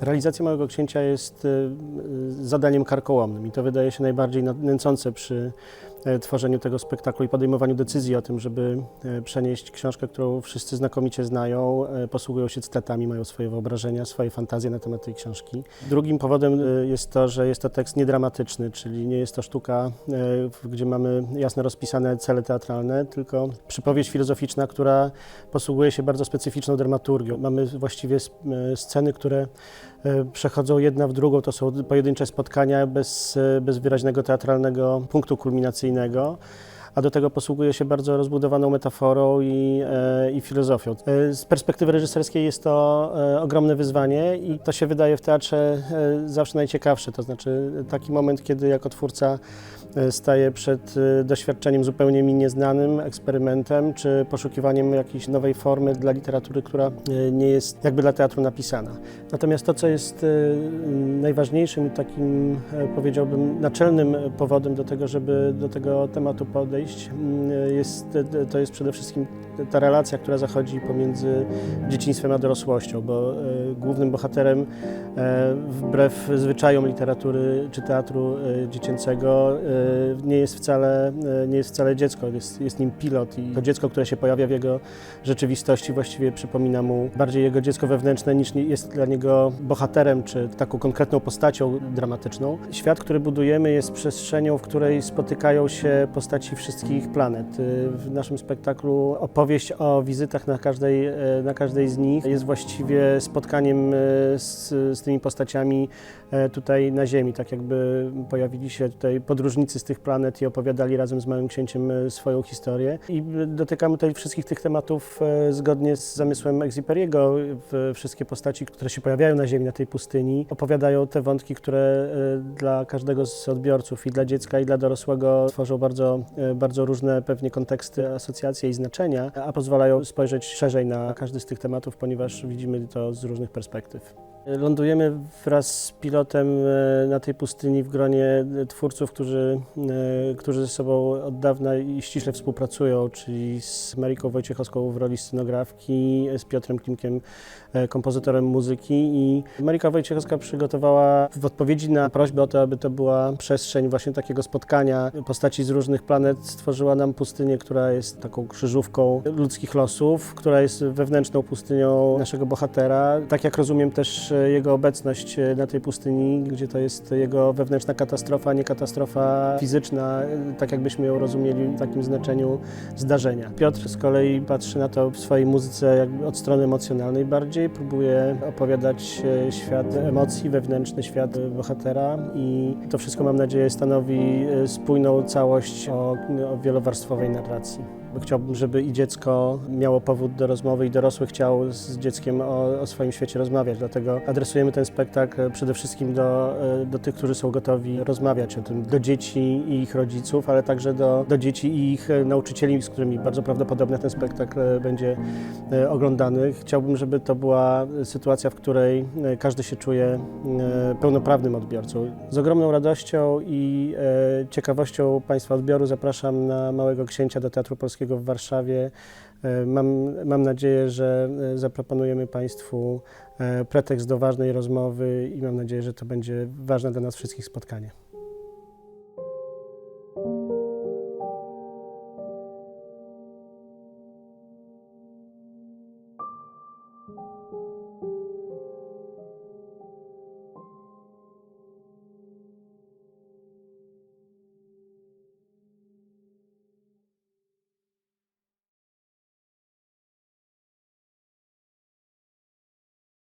Realizacja Małego Księcia jest y, y, zadaniem karkołomnym i to wydaje się najbardziej na- nęcące przy e, tworzeniu tego spektaklu i podejmowaniu decyzji o tym, żeby e, przenieść książkę, którą wszyscy znakomicie znają, e, posługują się cytatami, mają swoje wyobrażenia, swoje fantazje na temat tej książki. Drugim powodem jest to, że jest to tekst niedramatyczny, czyli nie jest to sztuka, e, gdzie mamy jasno rozpisane cele teatralne, tylko przypowieść filozoficzna, która posługuje się bardzo specyficzną dramaturgią. Mamy właściwie e, sceny, które e, przechodzą jedna w drugą. To są pojedyncze spotkania bez, e, bez wyraźnego teatralnego punktu kulminacyjnego konstytucyjnego. A do tego posługuje się bardzo rozbudowaną metaforą i, e, i filozofią. E, Z perspektywy reżyserskiej jest to e, ogromne wyzwanie i to się wydaje w teatrze zawsze najciekawsze. To znaczy taki moment, kiedy jako twórca staje przed doświadczeniem zupełnie mi nieznanym, eksperymentem czy poszukiwaniem jakiejś nowej formy dla literatury, która nie jest jakby dla teatru napisana. Natomiast to, co jest najważniejszym i takim, powiedziałbym, naczelnym powodem do tego, żeby do tego tematu podejść, m, jest, to jest przede wszystkim ta relacja, która zachodzi pomiędzy dzieciństwem a dorosłością, bo e, głównym bohaterem, e, wbrew zwyczajom literatury czy teatru e, dziecięcego, nie jest wcale, nie jest wcale dziecko, jest, jest nim pilot i to dziecko, które się pojawia w jego rzeczywistości, właściwie przypomina mu bardziej jego dziecko wewnętrzne niż jest dla niego bohaterem czy taką konkretną postacią dramatyczną. Świat, który budujemy jest przestrzenią, w której spotykają się postaci wszystkich planet. Y, W naszym spektaklu opowieść o wizytach na każdej, e, na każdej z nich jest właściwie spotkaniem e, z, z tymi postaciami tutaj na Ziemi, tak jakby pojawili się tutaj podróżnicy z tych planet i opowiadali razem z Małym Księciem swoją historię. I dotykamy tutaj wszystkich tych tematów zgodnie z zamysłem Exuperiego. W- Wszystkie postaci, które się pojawiają na Ziemi, na tej pustyni, opowiadają te wątki, które dla każdego z odbiorców i dla dziecka i dla dorosłego tworzą bardzo, bardzo różne pewnie konteksty, asocjacje i znaczenia, a pozwalają spojrzeć szerzej na każdy z tych tematów, ponieważ widzimy to z różnych perspektyw. Lądujemy wraz z pilotem e, na tej pustyni w gronie e, twórców, którzy, e, którzy ze sobą od dawna i ściśle współpracują, czyli z Mariką Wojciechowską w roli scenografki, z Piotrem Klimkiem, kompozytorem muzyki i Marika Wojciechowska przygotowała w odpowiedzi na prośbę o to, aby to była przestrzeń właśnie takiego spotkania postaci z różnych planet, stworzyła nam pustynię, która jest taką krzyżówką ludzkich losów, która jest wewnętrzną pustynią naszego bohatera. Tak jak rozumiem też e, jego obecność e, na tej pustyni, gdzie to jest jego wewnętrzna katastrofa, nie katastrofa fizyczna, e, tak jakbyśmy ją rozumieli w takim znaczeniu zdarzenia. Piotr z kolei patrzy na to w swojej muzyce jakby od strony emocjonalnej bardziej, próbuje opowiadać świat emocji, wewnętrzny świat bohatera i to wszystko mam nadzieję stanowi spójną całość o, o wielowarstwowej narracji. Chciałbym, żeby i dziecko miało powód do rozmowy i dorosły chciał z dzieckiem o, o swoim świecie rozmawiać. Dlatego adresujemy ten spektakl przede wszystkim do, e, do tych, którzy są gotowi rozmawiać o tym, do dzieci i ich rodziców, ale także do, do dzieci i ich e, nauczycieli, z którymi bardzo prawdopodobnie ten spektakl e, będzie e, oglądany. Chciałbym, żeby to była sytuacja, w której e, każdy się czuje e, pełnoprawnym odbiorcą. Z ogromną radością i e, ciekawością Państwa odbioru zapraszam na Małego Księcia do Teatru Polskiego w Warszawie. E, Mam, mam nadzieję, że e, zaproponujemy Państwu e, pretekst do ważnej rozmowy i mam nadzieję, że to będzie ważne dla nas wszystkich spotkanie.